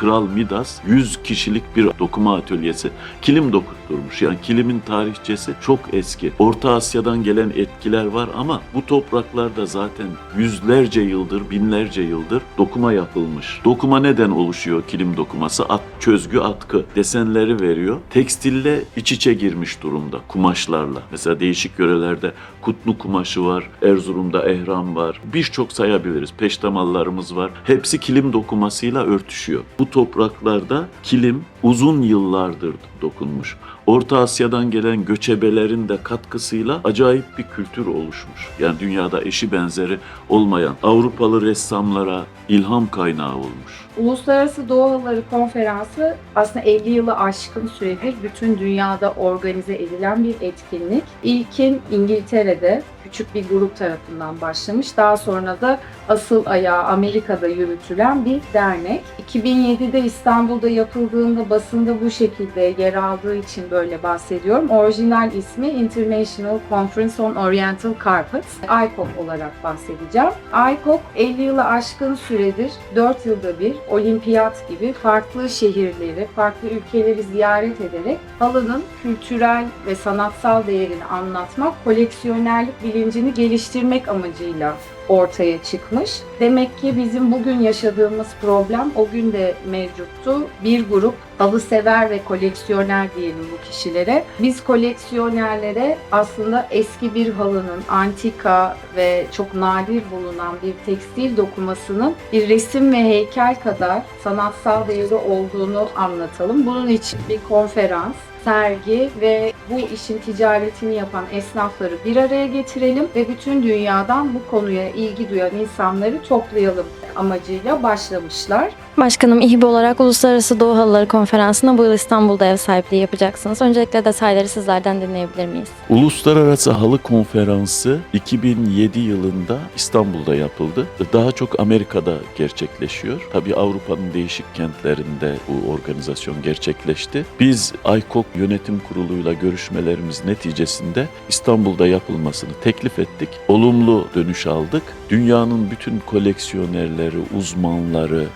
Kral Midas 100 kişilik bir dokuma atölyesi kilim dokutturmuş. Yani kilimin tarihçesi çok eski. Orta Asya'dan gelen etkiler var ama bu topraklarda zaten yüzlerce yıldır, binlerce yıldır dokuma yapılmış. Dokuma neden oluşuyor kilim dokuması? At, çözgü atkı desenleri veriyor. Tekstille iç içe girmiş durumda kumaşlarla. Mesela değişik yörelerde kutlu kumaşı var, Erzurum'da ehram var. Birçok sayabiliriz. Peştemallarımız var. Hepsi kilim dokumasıyla örtüşüyor. Bu topraklarda kilim uzun yıllardır dokunmuş. Orta Asya'dan gelen göçebelerin de katkısıyla acayip bir kültür oluşmuş. Yani dünyada eşi benzeri olmayan Avrupalı ressamlara ilham kaynağı olmuş. Uluslararası Doğa Halıları Konferansı aslında 50 yılı aşkın süredir bütün dünyada organize edilen bir etkinlik. İlkin İngiltere'de küçük bir grup tarafından başlamış. Daha sonra da asıl ayağı Amerika'da yürütülen bir dernek. 2007'de İstanbul'da yapıldığında basında bu şekilde yer aldığı için böyle bahsediyorum. Orijinal ismi International Conference on Oriental Carpets, ICOC olarak bahsedeceğim. ICOC 50 yılı aşkın süredir 4 yılda bir olimpiyat gibi farklı şehirleri, farklı ülkeleri ziyaret ederek halının kültürel ve sanatsal değerini anlatmak, koleksiyonerlik bilincini geliştirmek amacıyla ortaya çıkmış. Demek ki bizim bugün yaşadığımız problem o gün de mevcuttu. Bir grup halı sever ve koleksiyoner diyelim bu kişilere. Biz koleksiyonerlere aslında eski bir halının antika ve çok nadir bulunan bir tekstil dokumasının bir resim ve heykel kadar sanatsal değeri olduğunu anlatalım. Bunun için bir konferans, sergi ve bu işin ticaretini yapan esnafları bir araya getirelim ve bütün dünyadan bu konuya ilgi duyan insanları toplayalım amacıyla başlamışlar. Başkanım İHİB olarak Uluslararası Doğu Halıları Konferansı'na bu yıl İstanbul'da ev sahipliği yapacaksınız. Öncelikle detayları sizlerden dinleyebilir miyiz? Uluslararası Halı Konferansı 2007 yılında İstanbul'da yapıldı. Daha çok Amerika'da gerçekleşiyor. Tabii Avrupa'nın değişik kentlerinde bu organizasyon gerçekleşti. Biz ICOC Yönetim Kurulu'yla görüşmelerimiz neticesinde İstanbul'da yapılmasını teklif ettik. Olumlu dönüş aldık. Dünyanın bütün koleksiyonerleri, uzmanları,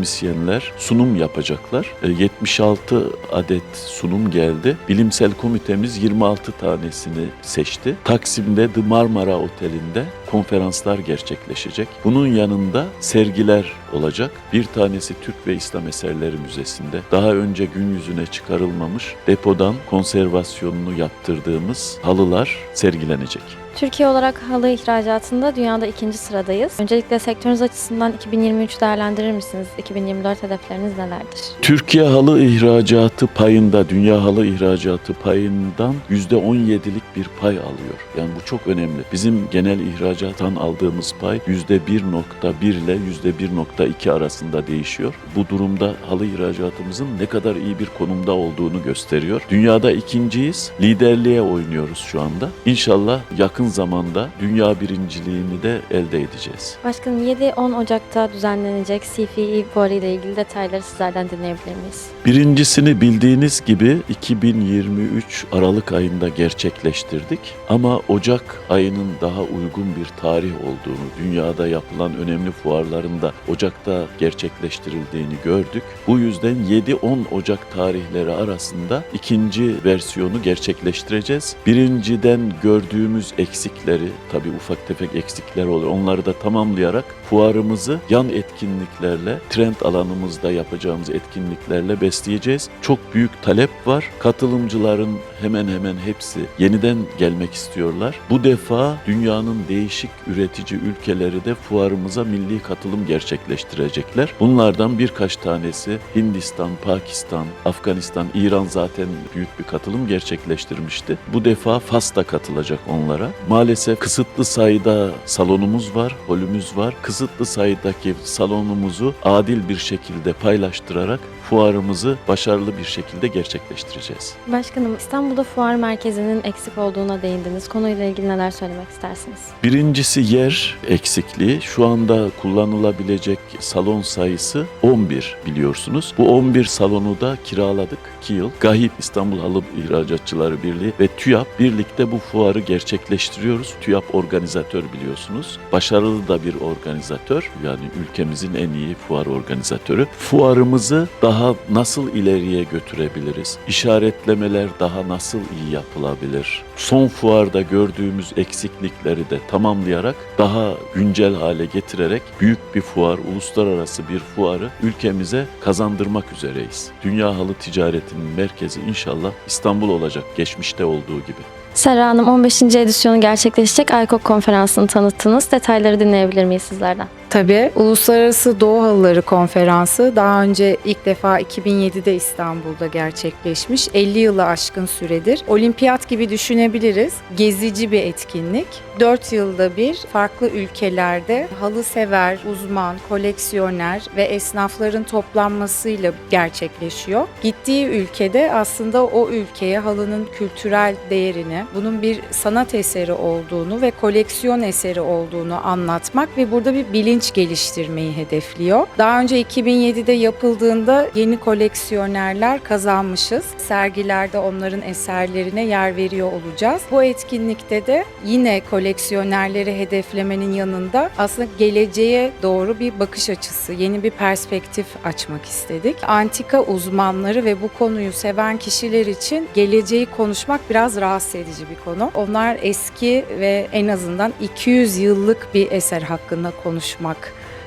akademisyenler sunum yapacaklar. E, 76 adet sunum geldi. Bilimsel komitemiz 26 tanesini seçti. Taksim'de The Marmara Oteli'nde konferanslar gerçekleşecek. Bunun yanında sergiler olacak. Bir tanesi Türk ve İslam Eserleri Müzesi'nde. Daha önce gün yüzüne çıkarılmamış depodan konservasyonunu yaptırdığımız halılar sergilenecek. Türkiye olarak halı ihracatında dünyada ikinci sıradayız. Öncelikle sektörünüz açısından 2023 değerlendirir misiniz? 2024 hedefleriniz nelerdir? Türkiye halı ihracatı payında, dünya halı ihracatı payından %17'lik bir pay alıyor. Yani bu çok önemli. Bizim genel ihracattan aldığımız pay %1.1 ile %1.2 arasında değişiyor. Bu durumda halı ihracatımızın ne kadar iyi bir konumda olduğunu gösteriyor. Dünyada ikinciyiz. Liderliğe oynuyoruz şu anda. İnşallah yakın zamanda dünya birinciliğini de elde edeceğiz. Başkanım 7-10 Ocak'ta düzenlenecek CFE fuarı ile ilgili detayları sizlerden dinleyebilir miyiz? Birincisini bildiğiniz gibi 2023 Aralık ayında gerçekleştirdik ama Ocak ayının daha uygun bir tarih olduğunu, dünyada yapılan önemli fuarların da Ocak'ta gerçekleştirildiğini gördük. Bu yüzden 7-10 Ocak tarihleri arasında ikinci versiyonu gerçekleştireceğiz. Birinciden gördüğümüz eksikleri, tabii ufak tefek eksikler oluyor, onları da tamamlayarak fuarımızı yan etkinliklerle, trend alanımızda yapacağımız etkinliklerle besleyeceğiz. Çok büyük talep var. Katılımcıların hemen hemen hepsi yeniden gelmek istiyorlar. Bu defa dünyanın değişik üretici ülkeleri de fuarımıza milli katılım gerçekleştirecekler. Bunlardan birkaç tanesi Hindistan, Pakistan, Afganistan, İran zaten büyük bir katılım gerçekleştirmişti. Bu defa Fas da katılacak onlara. Maalesef kısıtlı sayıda salonumuz var, holümüz var. Kısıtlı sayıdaki salonumuzu adil bir şekilde paylaştırarak fuarımızı başarılı bir şekilde gerçekleştireceğiz. Başkanım İstanbul'da fuar merkezinin eksik olduğuna değindiniz. Konuyla ilgili neler söylemek istersiniz? Birincisi yer eksikliği. Şu anda kullanılabilecek salon sayısı 11 biliyorsunuz. Bu 11 salonu da kiraladık 2 yıl. Gahip İstanbul Halı İhracatçıları Birliği ve TÜYAP birlikte bu fuarı geliştiriyoruz. TÜYAP organizatör biliyorsunuz. Başarılı da bir organizatör. Yani ülkemizin en iyi fuar organizatörü. Fuarımızı daha nasıl ileriye götürebiliriz? İşaretlemeler daha nasıl iyi yapılabilir? Son fuarda gördüğümüz eksiklikleri de tamamlayarak daha güncel hale getirerek büyük bir fuar, uluslararası bir fuarı ülkemize kazandırmak üzereyiz. Dünya halı ticaretinin merkezi inşallah İstanbul olacak geçmişte olduğu gibi. Serra Hanım 15. edisyonu gerçekleşecek ICOC konferansını tanıttınız. Detayları dinleyebilir miyiz sizlerden? Tabii. Uluslararası Doğu Halıları Konferansı daha önce ilk defa 2007'de İstanbul'da gerçekleşmiş. 50 yılı aşkın süredir. Olimpiyat gibi düşünebiliriz. Gezici bir etkinlik. 4 yılda bir farklı ülkelerde halı sever, uzman, koleksiyoner ve esnafların toplanmasıyla gerçekleşiyor. Gittiği ülkede aslında o ülkeye halının kültürel değerini, bunun bir sanat eseri olduğunu ve koleksiyon eseri olduğunu anlatmak ve burada bir bilinç geliştirmeyi hedefliyor. Daha önce 2007'de yapıldığında yeni koleksiyonerler kazanmışız. Sergilerde onların eserlerine yer veriyor olacağız. Bu etkinlikte de yine koleksiyonerleri hedeflemenin yanında aslında geleceğe doğru bir bakış açısı, yeni bir perspektif açmak istedik. Antika uzmanları ve bu konuyu seven kişiler için geleceği konuşmak biraz rahatsız edici bir konu. Onlar eski ve en azından 200 yıllık bir eser hakkında konuşmak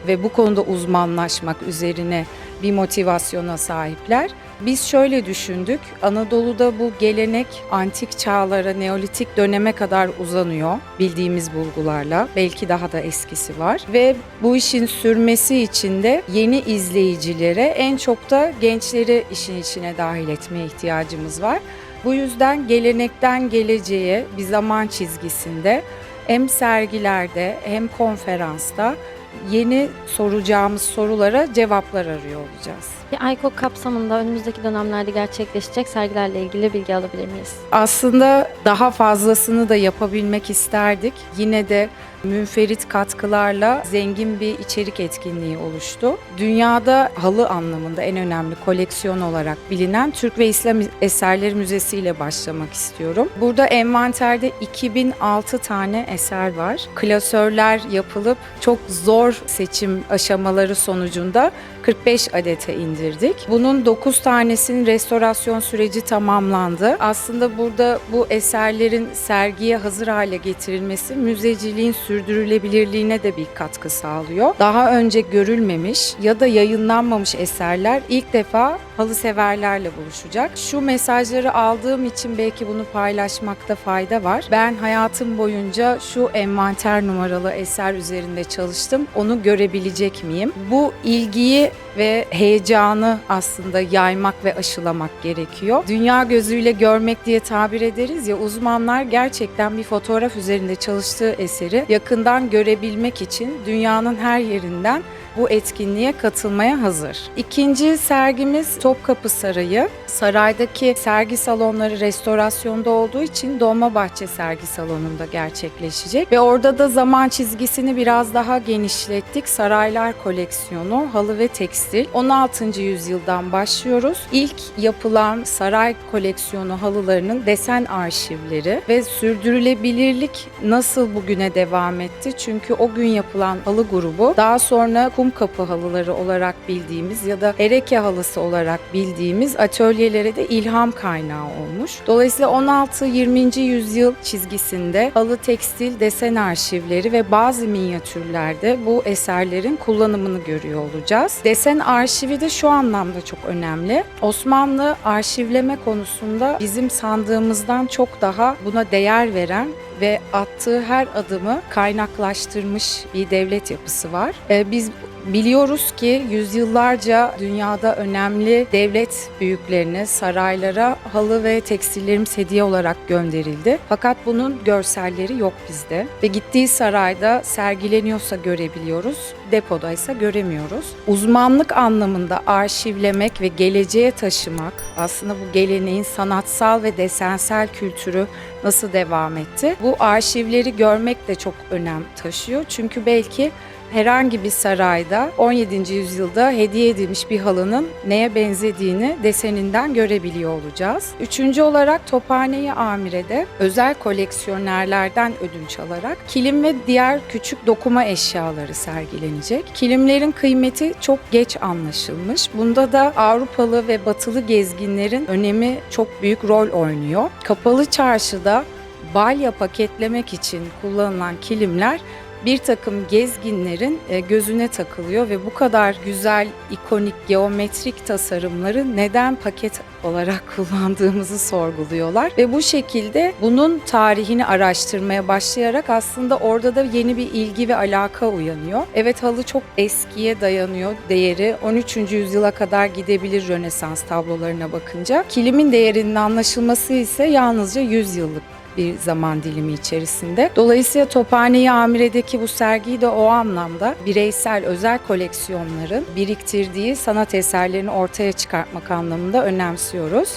ve bu konuda uzmanlaşmak üzerine bir motivasyona sahipler. Biz şöyle düşündük. Anadolu'da bu gelenek antik çağlara, neolitik döneme kadar uzanıyor bildiğimiz bulgularla. Belki daha da eskisi var ve bu işin sürmesi için de yeni izleyicilere en çok da gençleri işin içine dahil etmeye ihtiyacımız var. Bu yüzden gelenekten geleceğe bir zaman çizgisinde hem sergilerde hem konferansta yeni soracağımız sorulara cevaplar arıyor olacağız. ICOC kapsamında önümüzdeki dönemlerde gerçekleşecek sergilerle ilgili bilgi alabilir miyiz? Aslında daha fazlasını da yapabilmek isterdik. Yine de münferit katkılarla zengin bir içerik etkinliği oluştu. Dünyada halı anlamında en önemli koleksiyon olarak bilinen Türk ve İslam Eserleri Müzesi ile başlamak istiyorum. Burada envanterde 2006 tane eser var. Klasörler yapılıp çok zor seçim aşamaları sonucunda 45 adete indirdik. Bunun 9 tanesinin restorasyon süreci tamamlandı. Aslında burada bu eserlerin sergiye hazır hale getirilmesi müzeciliğin sürdürülebilirliğine de bir katkı sağlıyor. Daha önce görülmemiş ya da yayınlanmamış eserler ilk defa halı severlerle buluşacak. Şu mesajları aldığım için belki bunu paylaşmakta fayda var. Ben hayatım boyunca şu envanter numaralı eser üzerinde çalıştım. Onu görebilecek miyim? Bu ilgiyi ve heyecanı aslında yaymak ve aşılamak gerekiyor. Dünya gözüyle görmek diye tabir ederiz ya uzmanlar gerçekten bir fotoğraf üzerinde çalıştığı eseri yakından görebilmek için dünyanın her yerinden bu etkinliğe katılmaya hazır. İkinci sergimiz Topkapı Sarayı. Saraydaki sergi salonları restorasyonda olduğu için Dolmabahçe Sergi Salonu'nda gerçekleşecek ve orada da zaman çizgisini biraz daha genişlettik. Saraylar koleksiyonu, halı ve tekstil. 16. yüzyıldan başlıyoruz. İlk yapılan saray koleksiyonu halılarının desen arşivleri ve sürdürülebilirlik nasıl bugüne devam etti? Çünkü o gün yapılan halı grubu daha sonra kum kapı halıları olarak bildiğimiz ya da ereke halısı olarak bildiğimiz atölyelere de ilham kaynağı olmuş. Dolayısıyla 16-20. yüzyıl çizgisinde halı tekstil desen arşivleri ve bazı minyatürlerde bu eserlerin kullanımını görüyor olacağız. Desen arşivi de şu anlamda çok önemli. Osmanlı arşivleme konusunda bizim sandığımızdan çok daha buna değer veren ve attığı her adımı kaynaklaştırmış bir devlet yapısı var. Ee, Biz Biliyoruz ki yüzyıllarca dünyada önemli devlet büyüklerine, saraylara halı ve tekstillerimiz hediye olarak gönderildi. Fakat bunun görselleri yok bizde ve gittiği sarayda sergileniyorsa görebiliyoruz, depodaysa göremiyoruz. Uzmanlık anlamında arşivlemek ve geleceğe taşımak, aslında bu geleneğin sanatsal ve desensel kültürü nasıl devam etti? Bu arşivleri görmek de çok önem taşıyor. Çünkü belki herhangi bir sarayda 17. yüzyılda hediye edilmiş bir halının neye benzediğini deseninden görebiliyor olacağız. Üçüncü olarak Tophane-i Amire'de özel koleksiyonerlerden ödünç alarak kilim ve diğer küçük dokuma eşyaları sergilenecek. Kilimlerin kıymeti çok geç anlaşılmış. Bunda da Avrupalı ve Batılı gezginlerin önemi çok büyük rol oynuyor. Kapalı çarşıda balya paketlemek için kullanılan kilimler bir takım gezginlerin e, gözüne takılıyor ve bu kadar güzel, ikonik, geometrik tasarımları neden paket olarak kullandığımızı sorguluyorlar. Ve bu şekilde bunun tarihini araştırmaya başlayarak aslında orada da yeni bir ilgi ve alaka uyanıyor. Evet halı çok eskiye dayanıyor değeri. 13. yüzyıla kadar gidebilir Rönesans tablolarına bakınca. Kilimin değerinin anlaşılması ise yalnızca 100 yıllık bir zaman dilimi içerisinde. Dolayısıyla Tophane-i Amire'deki bu sergiyi de o anlamda bireysel özel koleksiyonların biriktirdiği sanat eserlerini ortaya çıkartmak anlamında önemsiyoruz.